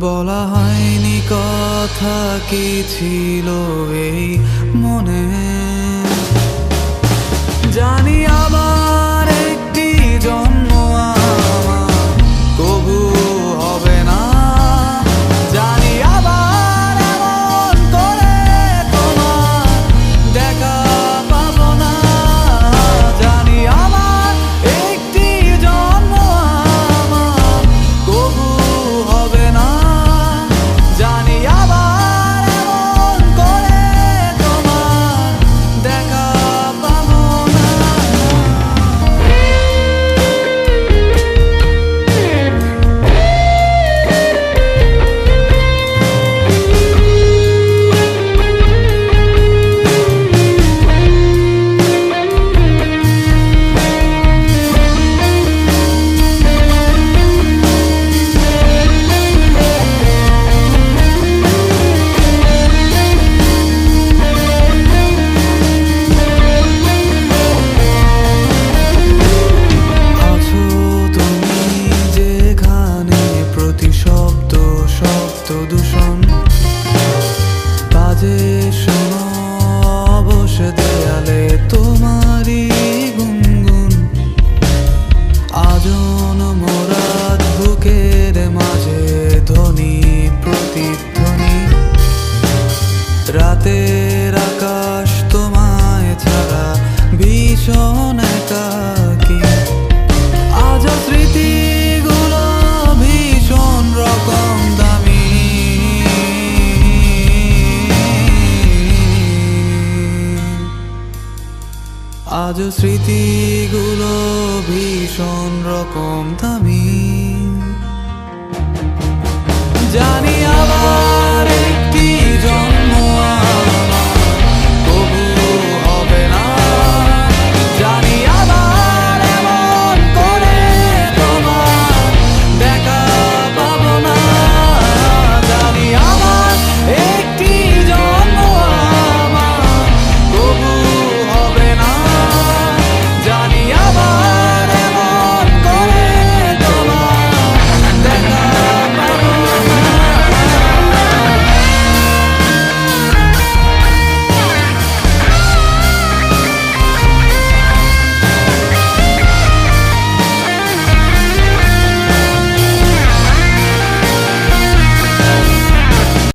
বলা হয়নি কথা কি ছিল এই মনে? জানি আবার একটি জন্ম আজ স্মৃতিগুলো ভীষণ রকম থামি জানি